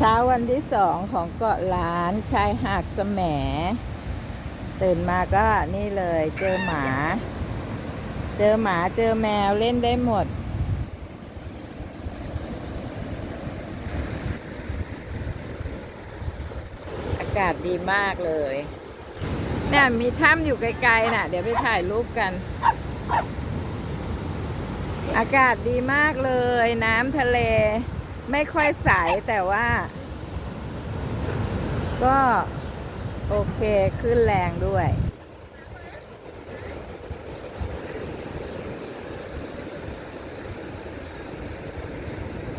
เช้าวันที่สองของเกาะล้านชายหาดแสมตื่นมาก็นี่เลยเจอหมา เจอหมาเจอแมวเล่นได้หมด อากาศดีมากเลยเนี่ยมีถ้ำอยู่ไกลๆน่ะ เดี๋ยวไปถ่ายรูปกัน อากาศดีมากเลย น้ำทะเล ไม่ค่อยใสแต่ว่า ก็โอเคขึ้นแรงด้วย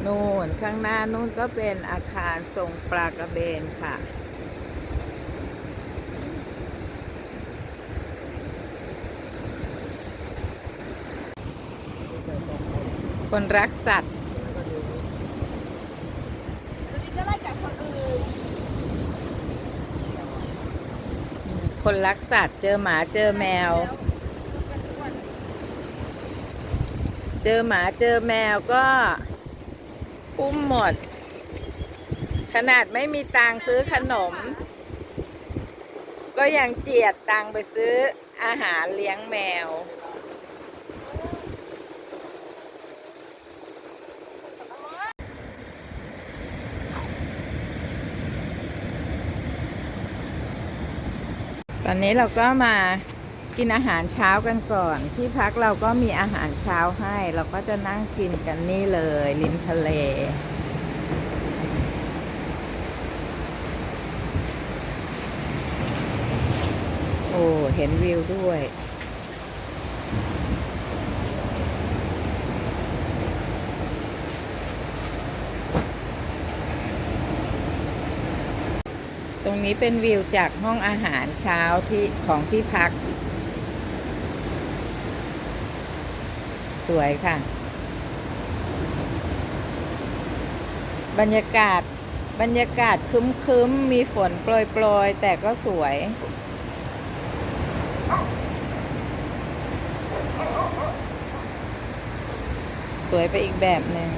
นู่นข้างหน้านู่นก็เป็นอาคารทรงปลากระเบนค่ะคนรักสัตว์ ก็ไล่จากคนอื่น คนรักสัตว์ เจอหมาเจอแมว เจอหมาเจอแมวก็อุ้มหมด ขนาดไม่มีตังซื้อขนม ก็ยังเจียดตังไปซื้ออาหารเลี้ยงแมว ตอนนี้เราก็มากินอาหารเช้ากันก่อน ที่พักเราก็มีอาหารเช้าให้ เราก็จะนั่งกินกันนี่เลยริมทะเล โอ้ เห็นวิวด้วย รงนี้เป็นวิวจากห้องอาหารเช้าที่ของที่พัก สวยค่ะ บรรยากาศบรรยากาศคึ้มๆมีฝนโปรยๆแต่ก็สวย สวยไปอีกแบบหนึ่ง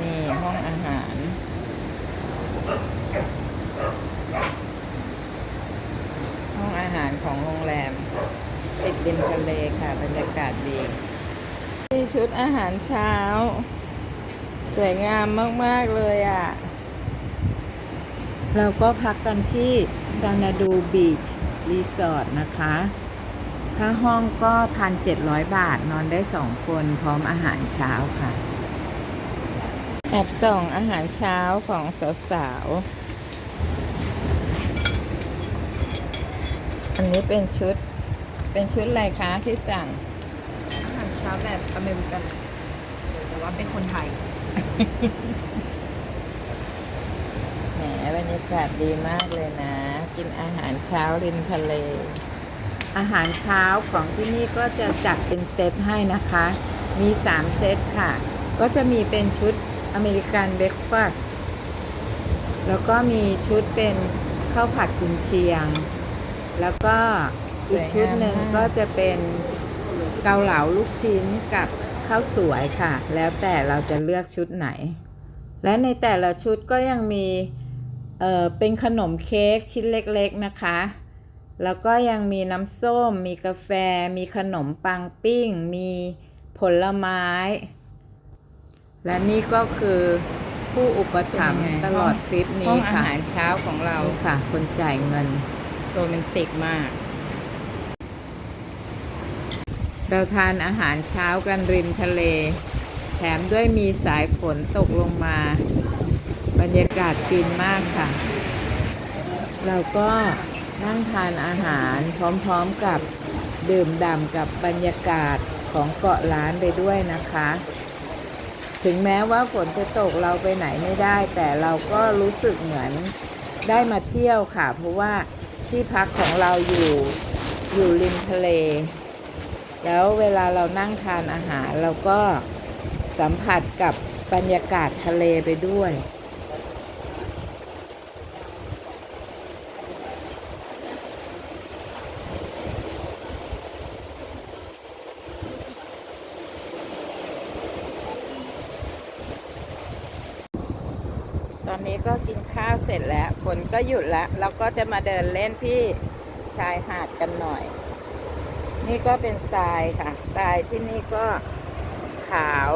นี่ห้องอาหาร ห้องอาหารของโรงแรม ติดริมทะเลค่ะ บรรยากาศดีที่ชุดอาหารเช้า สวยงามมาก ๆ เลยอะ เราก็พักกันที่ซานาดูบีชรีสอร์ทนะคะค่าห้องก็ 1,700 บาทนอนได้ 2 คนพร้อมอาหารเช้าค่ะ แอบส่องอาหารเช้าของสาวๆ อันนี้เป็นชุด เป็นชุดอะไรคะที่สั่ง อาหารเช้าแบบอเมริกันแต่ว่าเป็นคนไทย แหมบรรยากาศดีมากเลยนะ กินอาหารเช้าริมทะเล อาหารเช้าของที่นี่ก็จะจัดเป็นเซตให้นะคะ มี 3 เซตค่ะ ก็จะมีเป็นชุด อเมริกันเบรคฟาสต์แล้วก็มีชุดเป็นข้าวผัดกุนเชียง แล้วก็อีกชุดหนึ่งก็จะเป็นเกาเหลาลูกชิ้นกับข้าวสวยค่ะ แล้วแต่เราจะเลือกชุดไหน และในแต่ละชุดก็ยังมีเออเป็นขนมเค้กชิ้นเล็กๆนะคะ แล้วก็ยังมีน้ำส้ม มีกาแฟ มีขนมปังปิ้ง มีผลไม้ และนี่ก็คือผู้อุปถัมภ์เป็นยังไงตลอดทริปห้นี้องอาค่ะหารเช้าของเรานี่ค่ะ คนจ่ายเงินโรแมนติกมาก เราทานอาหารเช้ากันริมทะเล แถมด้วยมีสายฝนตกลงมา บรรยากาศฟินมากค่ะ เราก็นั่งทานอาหารพร้อมๆกับดื่มด่ำกับบรรยากาศของเกาะล้านไปด้วยนะคะ ถึงแม้ว่าฝนจะตกเราไปไหนไม่ได้ แต่เราก็รู้สึกเหมือนได้มาเที่ยวค่ะ เพราะว่าที่พักของเราอยู่อยู่ริมทะเล แล้วเวลาเรานั่งทานอาหารเราก็สัมผัสกับบรรยากาศทะเลไปด้วย นี้ก็กินข้าวเสร็จแล้วฝนก็หยุดแล้วเราก็จะมาเดินเล่นที่ชายหาดกันหน่อย นี่ก็เป็นทรายค่ะทรายที่นี่ก็ขาว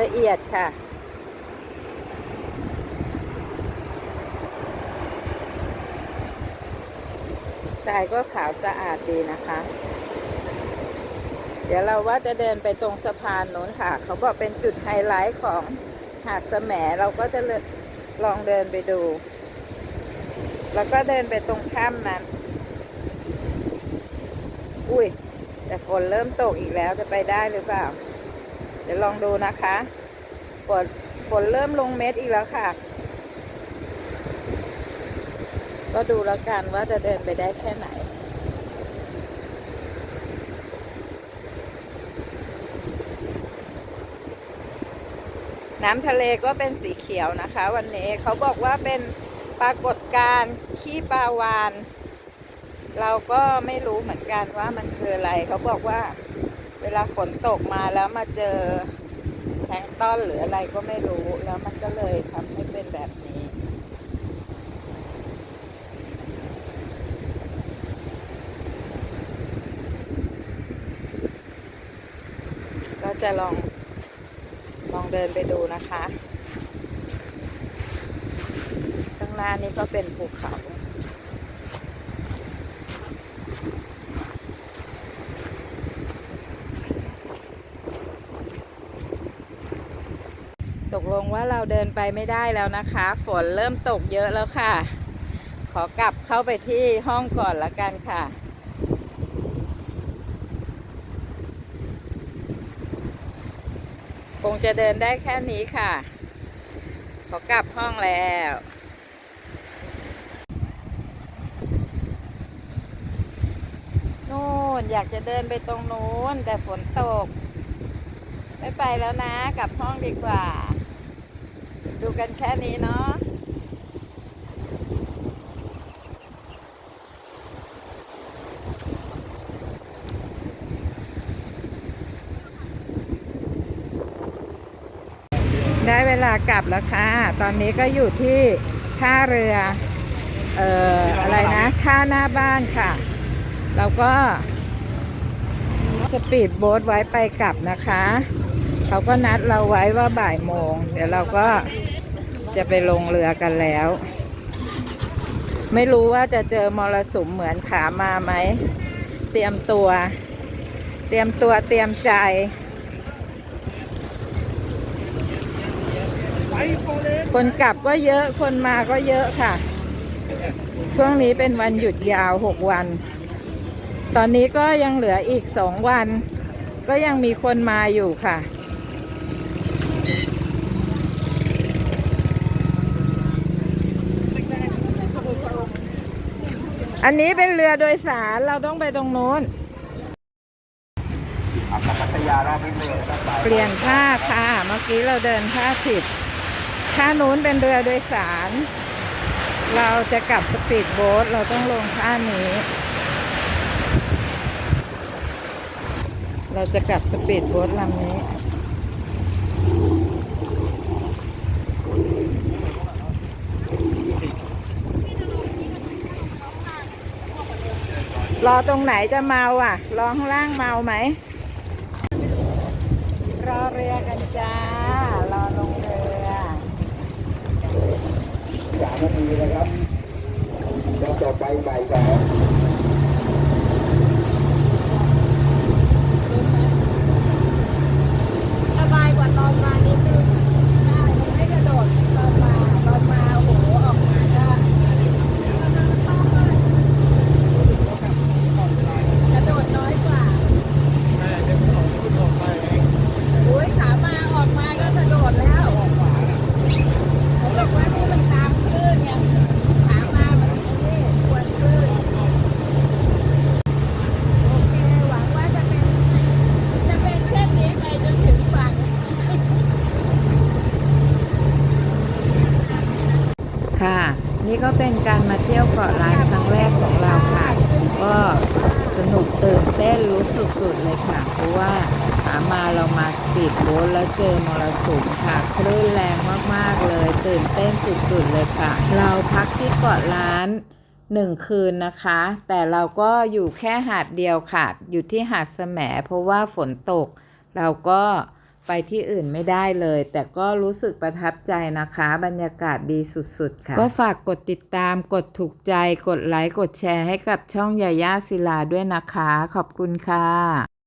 ละเอียดค่ะ ทรายก็ขาวสะอาดดีนะคะ เดี๋ยวเราว่าจะเดินไปตรงสะพานโน้นค่ะ เขาบอกเป็นจุดไฮไลท์ของหาดแสมเราก็จะเลองเดินไปดู แล้วก็เดินไปตรงข้ามนั้น อุ้ย แต่ฝนเริ่มตกอีกแล้วจะไปได้หรือเปล่า เดี๋ยวลองดูนะคะ ฝนฝนเริ่มลงเม็ดอีกแล้วค่ะ ก็ดูแล้วกันว่าจะเดินไปได้แค่ไหน น้ำทะเลก็เป็นสีเขียวนะคะ วันนี้เขาบอกว่าเป็นปรากฏการณ์ขี้ปลาวาน เราก็ไม่รู้เหมือนกันว่ามันคืออะไร เขาบอกว่าเวลาฝนตกมาแล้วมาเจอแพลงต้อนหรืออะไรก็ไม่รู้ แล้วมันก็เลยทำให้เป็นแบบนี้ก็จะลอง เดินไปดูนะคะ ข้างหน้านี้ก็เป็นภูเขาตกลงว่าเราเดินไปไม่ได้แล้วนะคะ ฝนเริ่มตกเยอะแล้วค่ะ ขอกลับเข้าไปที่ห้องก่อนละกันค่ะ คงจะเดินได้แค่นี้ค่ะ ขอกลับห้องแล้วนู่นอยากจะเดินไปตรงนู้น แต่ฝนตก ไม่ไปแล้วนะ กลับห้องดีกว่า ดูกันแค่นี้เนาะ ได้เวลากลับแล้วค่ะ ตอนนี้ก็อยู่ที่ท่าเรือ เอ่อ อะไรนะท่าหน้าบ้านค่ะ เราก็สปีดโบ๊ทไว้ไปกลับนะคะ เขาก็นัดเราไว้ว่าบ่ายโมง เดี๋ยวเราก็จะไปลงเรือกันแล้ว ไม่รู้ว่าจะเจอมรสุมเหมือนขามาไหม เตรียมตัว เตรียมตัวเตรียมใจ คนกลับก็เยอะคนมาก็เยอะค่ะ ช่วงนี้เป็นวันหยุดยาวหกวัน ตอนนี้ก็ยังเหลืออีกสองวัน ก็ยังมีคนมาอยู่ค่ะอันนี้เป็นเรือโดยสารเราต้องไปตรงโน้น เปลี่ยนท่าค่ะ เมื่อกี้เราเดินท่าผิด ท่านู้นเป็นเรือโดยสาร เราจะกลับสปีดโบ๊ทเราต้องลงท่านี้ เราจะกลับสปีดโบ๊ทลำนี้รอตรงไหนจะเมาอะ รอข้างล่างเมาไหม รอเรือกันจ้า รอลงเรือ สามนาทีนะครับแล้วต่อไปบ่ายสอง สบายกว่าตอนมานิดนึงใช่มันไม่กระโดดตอนมาตอนมาโอ้โหออกมาก็กระโดดน้อยกว่าโอ้ยขามาออกมาก็กระโดดแล้วเขาบอกว่านี่มันตามคลื่นไงขามามันไอ้นี่ควนคลื่นโอเคหวังว่าจะเป็น จะเป็นเช่นนี้ไปจนถึงฝั่ง ค่ะ นี่ก็เป็นการมาเที่ยวเกาะล้านครั้งแรกของเราค่ะ ก็สนุกตื่นเต้นรู้สุดๆเลยค่ะ เพราะว่าขามาเรามาสปีดโบ๊ทแล้วเจอมรสุมค่ะ คลื่นแรงมากๆเลย ตื่นเต้นสุดๆเลยค่ะ เราพักที่เกาะล้านหนึ่งคืนนะคะ แต่เราก็อยู่แค่หาดเดียวค่ะ อยู่ที่หาดแสมเพราะว่าฝนตก เราก็ ไปที่อื่นไม่ได้เลย แต่ก็รู้สึกประทับใจนะคะ บรรยากาศดีสุดๆ ค่ะ ก็ฝากกดติดตามกดถูกใจ กดไลค์ กดแชร์ให้กับช่องยาย่าศิลาด้วยนะคะ ขอบคุณค่ะ